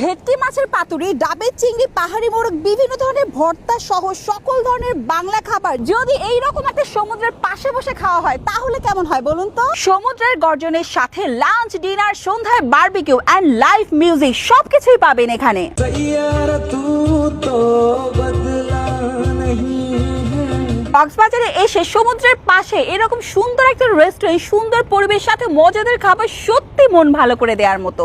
ভেটকি মাছের পাতুরি ডাবের চিংড়ি পাহাড়ি মোরগ বিভিন্ন ধরনের ভর্তা সহ সকল ধরনের বাংলা খাবার। যদি এই রকম একটা সমুদ্রের পাশে বসে খাওয়া হয় তাহলে কেমন হয় বলুন তো? সমুদ্রের গর্জনের সাথে লাঞ্চ ডিনার সন্ধ্যায় বারবিকিউ অ্যান্ড লাইভ মিউজিক সবকিছুই পাবেন এখানে। কক্সবাজারে এসে সমুদ্রের পাশে এরকম সুন্দর একটা রেস্টুরেন্ট সুন্দর পরিবেশ সাথে মজাদার খাবার সত্যি মন ভালো করে দেওয়ার মতো।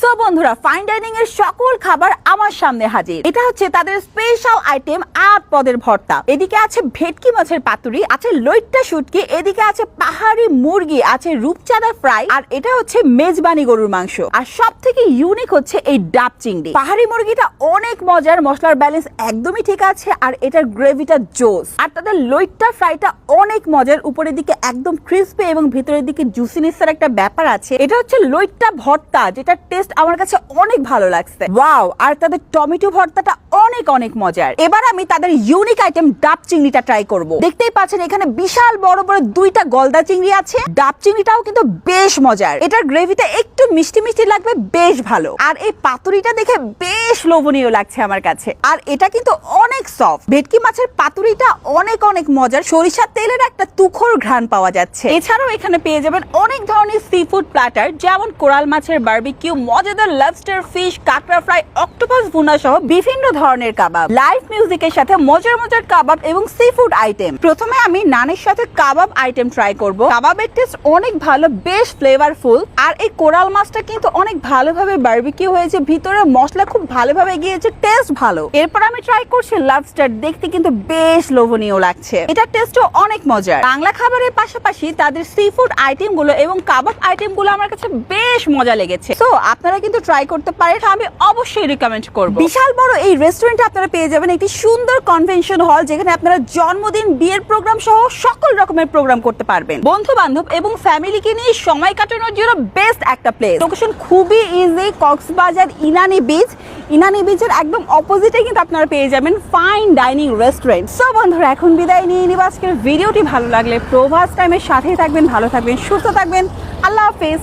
সো বন্ধুরা ফাইন ডাইনিং এর সকল খাবার আমার সামনে হাজির। এটা হচ্ছে তাদের স্পেশাল আইটেম আট পদের ভর্তা। এদিকে আছে ভেটকি মাছের পাতুরি, আছে লইট্টা শুটকি, এদিকে আছে পাহাড়ি মুরগি, আছে রূপচাঁদা ফ্রাই, আর এটা হচ্ছে মেজবানি গরুর মাংস। আর সব থেকে ইউনিক হচ্ছে এই ডাব চিংড়ি। পাহাড়ি মুরগিটা অনেক মজার, মশলার ব্যালেন্স একদমই ঠিক আছে, আর এটার গ্রেভিটা জোস। আর তাদের লইট্টা ফ্রাইটা অনেক মজার, উপরের দিকে একদম ক্রিস্পি এবং ভিতরের দিকে জুসিনেসের একটা ব্যাপার আছে। এটা হচ্ছে লইট্টা ভর্তা, যেটা টেস্ট আমার কাছে অনেক ভালো লাগছে। ওয়াও আর তাদের টমেটো ভর্তাটা অনেক অনেক মজার। এবার আমি তাদের ইউনিক আইটেম ডাব চিংড়িটা ট্রাই করব। দেখতেই পাচ্ছেন, এখানে বিশাল বড় বড় দুইটা গলদা চিংড়ি আছে। ডাব চিংড়িটাও কিন্তু বেশ মজার। এটার গ্রেভিটা একটু মিষ্টি মিষ্টি লাগবে, বেশ ভালো। আর এই পাতুরিটা দেখে বেশ লোভনীয় লাগছে আমার কাছে। আর এটা কিন্তু অনেক সফট ভেটকি মাছের পাতুরিটা অনেক অনেক মজার। সরিষার তেলের একটা তুখর ঘ্রাণ পাওয়া যাচ্ছে। এছাড়াও এখানে পেয়ে যাবেন অনেক ধরনের সি ফুড প্ল্যাটার যেমন কোরাল মাছের বার্বিকিউ মজাদার লবস্টার ফিশ কাঁকড়া ফ্রাই অক্টোপাস ভুনা সহ বিভিন্ন ধরনের কাবাব। লাইভ মিউজিকের সাথে মজার মজার কাবাব এবং সি ফুড আইটেম প্রথমে আমি নানের সাথে কাবাব আইটেম ট্রাই করব। কাবাবের টেস্ট অনেক ভালো, বেশ ফ্লেভারফুল আর এই কোরাল মাছটা কিন্তু অনেক ভালোভাবে বারবিকিউ হয়েছে। ভিতরে মশলা খুব ভালোভাবে গিয়েছে টেস্ট ভালো। এরপর আমি ট্রাই করছি লবস্টার দেখতে কিন্তু বেশ লোভনীয় লাগছে। এটার টেস্টও অনেক মজার। বাংলা খাবারের পাশাপাশি তাদের সি ফুড আইটেমগুলো এবং কাবাব আইটেমগুলো আমার কাছে বেশ মজা লেগেছে। তো আপনারা কিন্তু ট্রাই করতে পারেন। আমি অবশ্যই রিকমেন্ড করব। বিশাল বড় এই রেস্টুরেন্টে আপনারা পেয়ে যাবেন একটি সুন্দর কনভেনশন হল যেখানে আপনারা জন্মদিন, বিয়ের প্রোগ্রাম সহ সকল রকমের প্রোগ্রাম করতে পারবেন। বন্ধু বান্ধব এবং ফ্যামিলিকে নিয়ে সময় কাটানোর জন্য বেস্ট একটা প্লেস লোকেশন খুবই ইজি কক্সবাজার, ইনানি বিচ ইনানি বিচের একদম অপোজিটে কিন্তু আপনারা পেয়ে যাবেন ফাইন ডাইনিং রেস্টুরেন্ট সো বন্ধুরা, এখন বিদায় নিয়ে নিব। আজকের ভিডিওটি ভালো লাগলে প্রভাস টাইমের সাথেই থাকবেন, ভালো থাকবেন, সুস্থ থাকবেন। আল্লাহ হাফেজ।